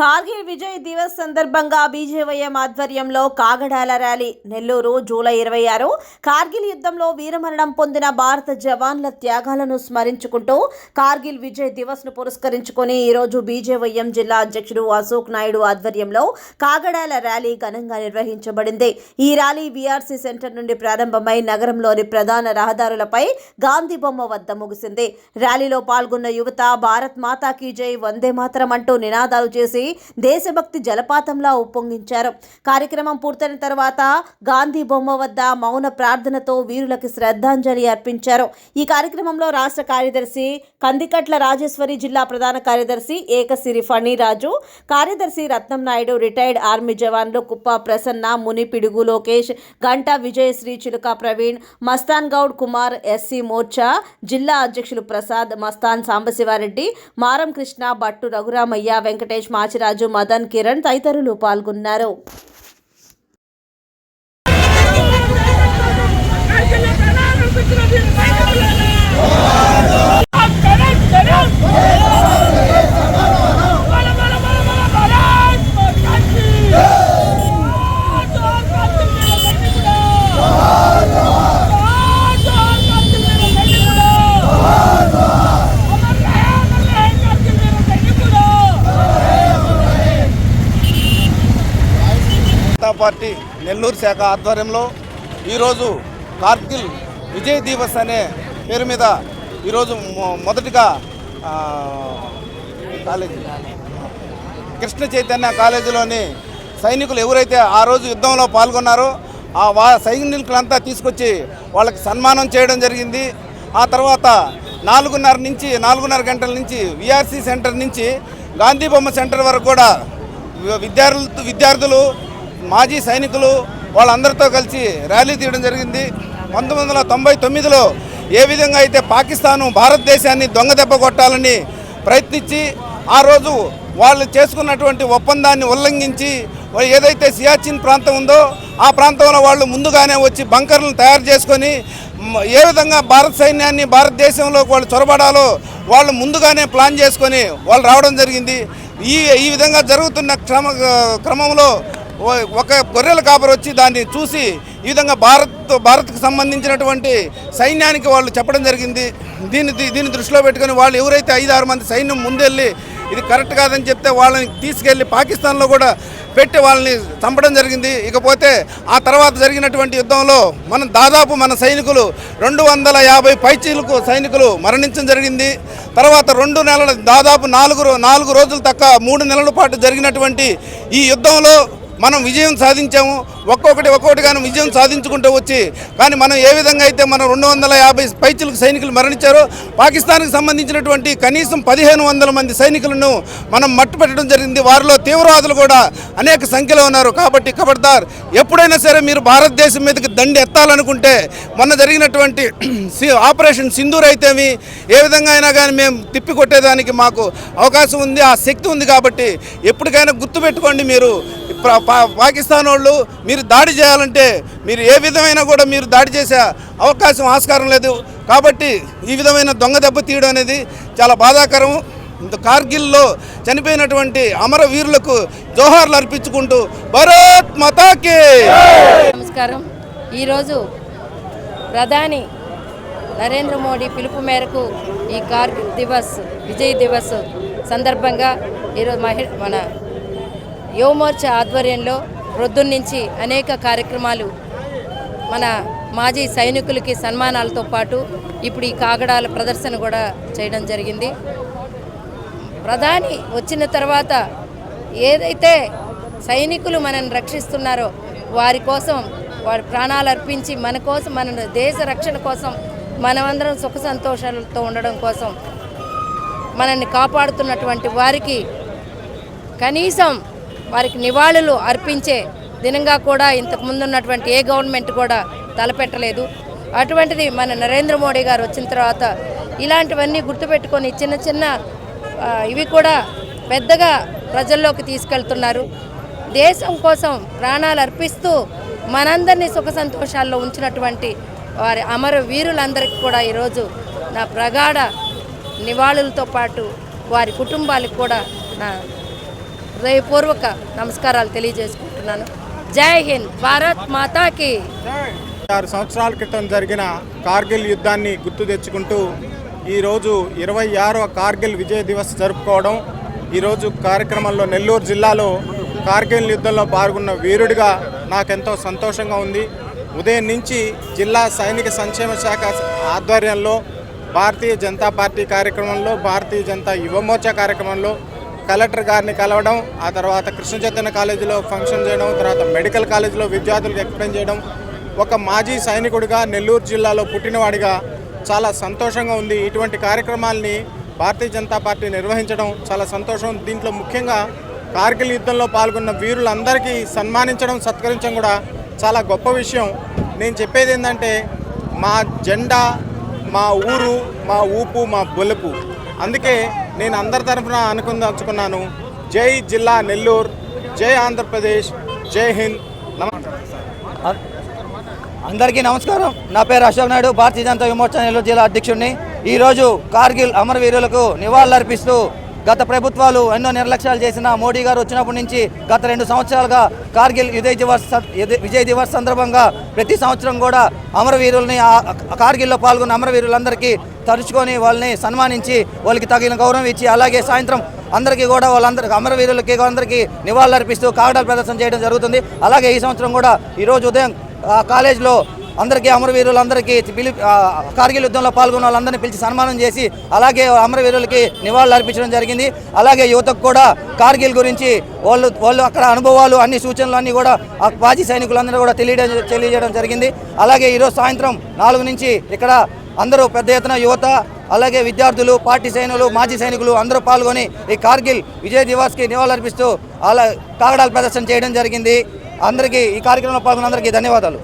కార్గిల్ విజయ్ దివస్ సందర్భంగా బీజేవైఎం ఆధ్వర్యంలో కాగడాల rally. Nellore July ఇరవై ఆరు. కార్గిల్ యుద్ధంలో వీరమరణం పొందిన భారత జవాన్ల త్యాగాలను స్మరించుకుంటూ కార్గిల్ విజయ్ దివస్ను పురస్కరించుకొని ఈరోజు బీజేవైఎం జిల్లా అధ్యక్షుడు అశోక్ నాయుడు ఆధ్వర్యంలో కాగడాల ర్యాలీ ఘనంగా నిర్వహించబడింది. ఈ ర్యాలీ బీఆర్సీ సెంటర్ నుండి ప్రారంభమై నగరంలోని ప్రధాన రహదారులపై గాంధీ బొమ్మ వద్ద ముగిసింది. ర్యాలీలో పాల్గొన్న యువత భారత్ మాతా కీ జై వందే మాతరం అంటూ నినాదాలు చేసి దేశభక్తి జలపాతంలా ఉప్పొంగించారు. కార్యక్రమం పూర్తయిన తర్వాత గాంధీ బొమ్మ వద్ద మౌన ప్రార్థనతో వీరులకు శ్రద్ధాంజలి అర్పించారు. ఈ కార్యక్రమంలో రాష్ట్ర కార్యదర్శి కందికట్ల రాజేశ్వరి జిల్లా ప్రధాన కార్యదర్శి ఏకసిరి ఫణిరాజు కార్యదర్శి రత్నం నాయుడు రిటైర్డ్ ఆర్మీ జవాన్లు కుప్ప ప్రసన్న ముని పిడుగు లోకేష్ గంటా విజయశ్రీ చిలుక ప్రవీణ్ మస్తాన్ గౌడ్ కుమార్ ఎస్సీ మోర్చా జిల్లా అధ్యక్షులు ప్రసాద్ మస్తాన్ సాంబశివారెడ్డి మారం కృష్ణ భట్టు రఘురామయ్య వెంకటేష్ మాచిరాజు మదన్ కిరణ్ తదితరులు పాల్గొన్నారు. పార్టీ నెల్లూరు శాఖ ఆధ్వర్యంలో ఈరోజు కార్గిల్ విజయ్ దివస్ అనే పేరు మీద ఈరోజు మొదటిగా కాలేజీ కృష్ణ చైతన్య కాలేజీలోని సైనికులు ఎవరైతే ఆ రోజు యుద్ధంలో పాల్గొన్నారో ఆ వా సైనికులంతా తీసుకొచ్చి వాళ్ళకి సన్మానం చేయడం జరిగింది. ఆ తర్వాత నాలుగున్నర నుంచి నాలుగున్నర గంటల నుంచి విఆర్సీ సెంటర్ నుంచి గాంధీ బొమ్మ సెంటర్ వరకు కూడా విద్యార్థులు విద్యార్థులు మాజీ సైనికులు వాళ్ళందరితో కలిసి ర్యాలీ తీయడం జరిగింది. పంతొమ్మిది వందల తొంభై తొమ్మిదిలో ఏ విధంగా అయితే పాకిస్తాను భారతదేశాన్ని దొంగ దెబ్బ కొట్టాలని ప్రయత్నించి ఆ రోజు వాళ్ళు చేసుకున్నటువంటి ఒప్పందాన్ని ఉల్లంఘించి ఏదైతే సియాచిన్ ప్రాంతం ఉందో ఆ ప్రాంతంలో వాళ్ళు ముందుగానే వచ్చి బంకర్లను తయారు చేసుకొని ఏ విధంగా భారత సైన్యాన్ని భారతదేశంలో వాళ్ళు చొరబడాలో వాళ్ళు ముందుగానే ప్లాన్ చేసుకొని వాళ్ళు రావడం జరిగింది. ఈ ఈ విధంగా జరుగుతున్న క్రమ క్రమంలో ఒక గొర్రెల కాపరి వచ్చి దాన్ని చూసి ఈ విధంగా భారత్ భారత్కు సంబంధించినటువంటి సైన్యానికి వాళ్ళు చెప్పడం జరిగింది. దీన్ని దీన్ని దృష్టిలో పెట్టుకొని వాళ్ళు ఎవరైతే ఐదు ఆరు మంది సైన్యం ముందెళ్ళి ఇది కరెక్ట్ కాదని చెప్తే వాళ్ళని తీసుకెళ్ళి పాకిస్తాన్లో కూడా పెట్టి వాళ్ళని చంపడం జరిగింది. ఇకపోతే ఆ తర్వాత జరిగినటువంటి యుద్ధంలో మనం దాదాపు మన సైనికులు రెండు వందల యాభై పైచీలకు సైనికులు మరణించడం జరిగింది. తర్వాత రెండు నెలల దాదాపు నాలుగు నాలుగు రోజులు తక్క మూడు నెలల పాటు జరిగినటువంటి ఈ యుద్ధంలో మనం విజయం సాధించాము. ఒక్కొక్కటి ఒక్కొక్కటిగాను విజయం సాధించుకుంటూ వచ్చి కానీ మనం ఏ విధంగా అయితే మనం రెండు వందల యాభై పైచులకు సైనికులు మరణించారో పాకిస్తాన్కి సంబంధించినటువంటి కనీసం పదిహేను వందల మంది సైనికులను మనం మట్టుపెట్టడం జరిగింది. వారిలో తీవ్రవాదులు కూడా అనేక సంఖ్యలో ఉన్నారు. కాబట్టి ఖబర్దార్ ఎప్పుడైనా సరే మీరు భారతదేశం మీదకి దండి ఎత్తాలనుకుంటే మొన్న జరిగినటువంటి సి- ఆపరేషన్ సింధూర్ అయితేమి ఏ విధంగా అయినా కానీ మేము తిప్పికొట్టేదానికి మాకు అవకాశం ఉంది ఆ శక్తి ఉంది కాబట్టి ఎప్పటికైనా గుర్తుపెట్టుకోండి మీరు. పా- పాకిస్తాన్ వాళ్ళు మీరు దాడి చేయాలంటే మీరు ఏ విధమైన కూడా మీరు దాడి చేసే అవకాశం ఆస్కారం లేదు. కాబట్టి ఈ విధమైన దొంగ దెబ్బ తీయడం అనేది చాలా బాధాకరం. ఇంత కార్గిల్లో చనిపోయినటువంటి అమరవీరులకు జోహార్లు అర్పించుకుంటూ భరత్ మతాకి. నమస్కారం. ఈరోజు ప్రధాని నరేంద్ర మోడీ పిలుపు మేరకు ఈ కార్గిల్ దివస్ విజయ్ దివస్ సందర్భంగా ఈరోజు మహి మన యువమోర్చా ఆధ్వర్యంలో ప్రొద్దున్నుంచి అనేక కార్యక్రమాలు మన మాజీ సైనికులకి సన్మానాలతో పాటు ఇప్పుడు ఈ కాగడాల ప్రదర్శన కూడా చేయడం జరిగింది. ప్రధాని వచ్చిన తర్వాత ఏదైతే సైనికులు మనల్ని రక్షిస్తున్నారో వారి కోసం వారి ప్రాణాలు అర్పించి మన కోసం మన దేశ రక్షణ కోసం మనమందరం సుఖ సంతోషాలతో ఉండడం కోసం మనల్ని కాపాడుతున్నటువంటి వారికి కనీసం వారికి నివాళులు అర్పించే దినంగా కూడా ఇంతకు ముందు ఉన్నటువంటి ఏ గవర్నమెంట్ కూడా తలపెట్టలేదు. అటువంటిది మన నరేంద్ర మోడీ గారు వచ్చిన తర్వాత ఇలాంటివన్నీ గుర్తుపెట్టుకొని చిన్న చిన్న ఇవి కూడా పెద్దగా ప్రజల్లోకి తీసుకెళ్తున్నారు. దేశం కోసం ప్రాణాలు అర్పిస్తూ మనందరినీ సుఖ సంతోషాల్లో ఉంచినటువంటి వారి అమర వీరులందరికీ కూడా ఈరోజు నా ప్రగాఢ నివాళులతో పాటు వారి కుటుంబాలకు కూడా నా హృదయపూర్వక నమస్కారాలు తెలియజేసుకుంటున్నాను. జై హింద్ భారత్ మాతాకి. ఆరు సంవత్సరాల క్రితం జరిగిన కార్గిల్ యుద్ధాన్ని గుర్తు తెచ్చుకుంటూ ఈరోజు ఇరవై ఆరవ కార్గిల్ విజయ్ దివస్ జరుపుకోవడం ఈరోజు కార్యక్రమంలో నెల్లూరు జిల్లాలో కార్గిల్ యుద్ధంలో పాల్గొన్న వీరుడిగా నాకెంతో సంతోషంగా ఉంది. ఉదయం నుంచి జిల్లా సైనిక సంక్షేమ శాఖ ఆధ్వర్యంలో భారతీయ జనతా పార్టీ కార్యక్రమంలో భారతీయ జనతా యువమోర్చా కార్యక్రమంలో కలెక్టర్ గారిని కలవడం ఆ తర్వాత కృష్ణ చైతన్య కాలేజీలో ఫంక్షన్ చేయడం తర్వాత మెడికల్ కాలేజీలో విద్యార్థులకు ఎక్స్ప్లెయిన్ చేయడం. ఒక మాజీ సైనికుడిగా నెల్లూరు జిల్లాలో పుట్టినవాడిగా చాలా సంతోషంగా ఉంది. ఇటువంటి కార్యక్రమాల్ని భారతీయ జనతా పార్టీ నిర్వహించడం చాలా సంతోషం. దీంట్లో ముఖ్యంగా కార్గిల్ యుద్ధంలో పాల్గొన్న వీరులందరికీ సన్మానించడం సత్కరించడం కూడా చాలా గొప్ప విషయం. నేను చెప్పేది ఏంటంటే మా జెండా మా ఊరు మా ఊపు మా బొలుపు. అందుకే నేను అందరి తరఫున అనుకుందాచుకున్నాను. జై జిల్లా నెల్లూరు జై ఆంధ్రప్రదేశ్ జై హింద్. అందరికీ నమస్కారం. నా పేరు అశోక్ నాయుడు భారతీయ జనతా విమోచన నెల్లూరు జిల్లా అధ్యక్షుడిని. ఈరోజు కార్గిల్ అమరవీరులకు నివాళులర్పిస్తూ గత ప్రభుత్వాలు ఎన్నో నిర్లక్ష్యాలు చేసిన మోడీ గారు వచ్చినప్పటి నుంచి గత రెండు సంవత్సరాలుగా కార్గిల్ విజయ్ దివస్ స- విజయ్- దివస్ సందర్భంగా ప్రతి సంవత్సరం కూడా అమరవీరుల్ని కార్గిల్లో పాల్గొన్న అమరవీరులందరికీ తరుచుకొని వాళ్ళని సన్మానించి వాళ్ళకి తగిన గౌరవం ఇచ్చి అలాగే సాయంత్రం అందరికీ కూడా వాళ్ళందరికీ అమరవీరులకి అందరికీ నివాళులర్పిస్తూ కాగడాల ప్రదర్శన చేయడం జరుగుతుంది. అలాగే ఈ సంవత్సరం కూడా ఈరోజు ఉదయం ఆ కాలేజ్లో అందరికీ అమరవీరులందరికీ పిలి కార్గిల్ యుద్ధంలో పాల్గొన్న వాళ్ళందరినీ పిలిచి సన్మానం చేసి అలాగే అమరవీరులకి నివాళులు అర్పించడం జరిగింది. అలాగే యువతకు కూడా కార్గిల్ గురించి వాళ్ళు వాళ్ళు అక్కడ అనుభవాలు అన్ని సూచనలు అన్నీ కూడా ఆ మాజీ సైనికులందరూ కూడా తెలియడం తెలియజేయడం జరిగింది. అలాగే ఈరోజు సాయంత్రం నాలుగు నుంచి ఇక్కడ అందరూ పెద్ద ఎత్తున యువత అలాగే విద్యార్థులు పార్టీ సైనికులు మాజీ సైనికులు అందరూ పాల్గొని ఈ కార్గిల్ విజయ్ దివాస్కి నివాళులర్పిస్తూ అలా కాగడాల ప్రదర్శన చేయడం జరిగింది. అందరికీ ఈ కార్యక్రమంలో పాల్గొన్న అందరికీ ధన్యవాదాలు.